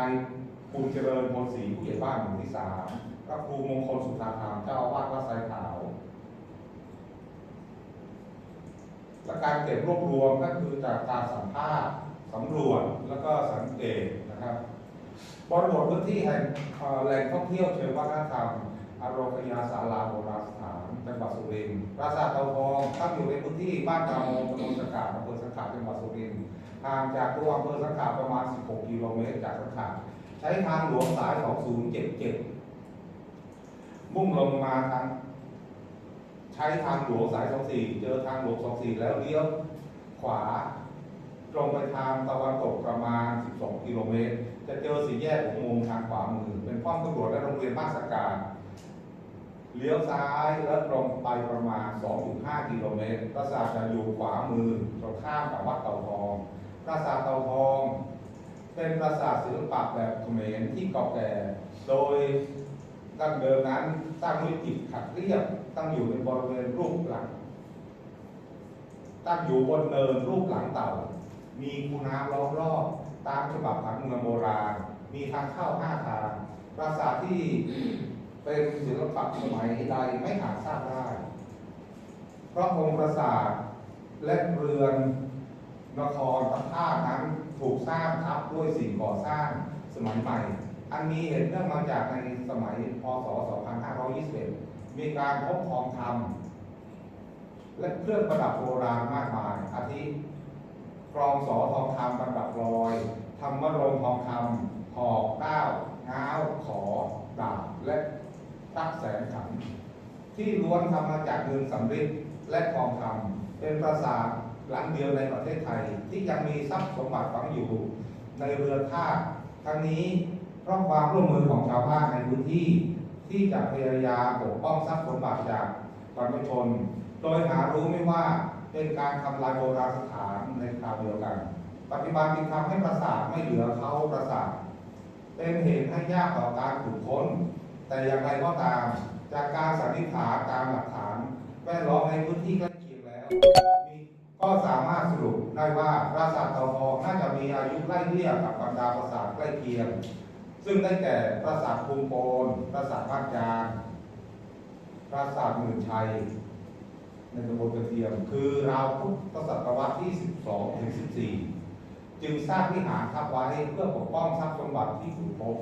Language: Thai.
ายภูมิเจริญพลศรีผู้ใหญ่บ้านหมู่ที่สามพระครูมงคลสุธาธรรมเจ้าอาวาสวัดไซขาว และการเก็บรวบรวมก็คือจากการสัมภาษณ์สำรวจแล้วก็สังเกตนะครับบริบทพื้นที่แห่งแหล่งท่องเที่ยวเชิงวัฒนธรรมอารมณ์ยาศาลาโบราณสถาน รินทร์ปราสาทเตาทองตั้งอยู่ในพื้นที่บ้านกาโมตำบลสกาดอำเภอสังขะจังหวัดสุรินทร์ห่างจากตัวอำเภอสังขะประมาณ 16 กิโลเมตรจากสังขะใช้ทางหลวงสาย 2077 มุ่งลงมาทางใช้ทางหลวงสาย 24 เจอทางหลวง 24 แล้วเลี้ยวขวา ตรงไปทางตะวันตกประมาณ 12 กิโลเมตร จะเจอสี่แยกอุโมงค์ทางขวามือ เป็นป้อมตำรวจและโรงเรียนบ้านสกา เลี้ยวซ้ายแล้วตรงไปประมาณ 2-5 กิโลเมตรปราสาทจะอยู่ขวามือตรงข้ามกับวัดเต่าทองปราสาทเต่าทอง เป็นปราสาทศิลปะแบบเขมรที่เก่าแก่ โดยดั้งเดิมนั้นสร้างด้วยอิฐขัดเรียบตั้งอยู่ในบริเวณรูปหลัง ตั้งอยู่บนเนินรูปหลังเต่า มีคูน้ำล้อมรอบตามฉบับผังเมืองโบราณ มีทางเข้าห้าทาง ปราสาทที่ เป็นศิลปะสมัยใดไม่อาจสร้างได้ เพราะองค์ปราสาทและเรือนนครพระธานั้นถูกสร้างทับด้วยสิ่งก่อสร้างสมัยใหม่ อันนี้เห็นเนื่องมาจากในสมัยพศ 2521 มีการพบทองคำและเครื่องประดับโบราณมากมาย อาทิกรองสอทองคำประดับรอยธรรมรงทองคำหอกเก้าง้าวขอดาบและ ตักแสนขันที่ล้วนทำมาจากเงินสำริดและทองคำเป็นปราสาทหลังเดียวในประเทศไทย ที่ยังมีทรัพย์สมบัติฝังอยู่ ในเรือท่าทั้งนี้เพราะความร่วมมือของชาวบ้านในพื้นที่ ที่จะพยายามปกป้องทรัพย์สมบัติจากบรรพชน โดยหารู้ไม่ว่าเป็นการทำลายโบราณสถานในคราวเดียวกันปัจจุบันจึงทำให้ปราสาทไม่เหลือเขาปราสาทเป็นเหตุให้ยากต่อการขุดค้น แต่อย่างไรก็ตาม จากการสันนิษฐานตามหลักฐานแวดล้อมในพื้นที่ใกล้เคียงแล้วมีก็สามารถสรุปได้ว่าปราสาทเต่าทองน่าจะมีอายุไล่เลี่ยกับบรรดาปราสาทใกล้เคียง ซึ่งได้แก่ปราสาทภูมิโปนปราสาทบ้านยางปราสาทหมื่นชัยในตำบลกระเทียม คือราวพุทธศตวรรษที่ 12 ถึง 14 จึงสร้างวิหารทับไว้เพื่อปกป้องทรัพย์สมบัติที่ขุดพบ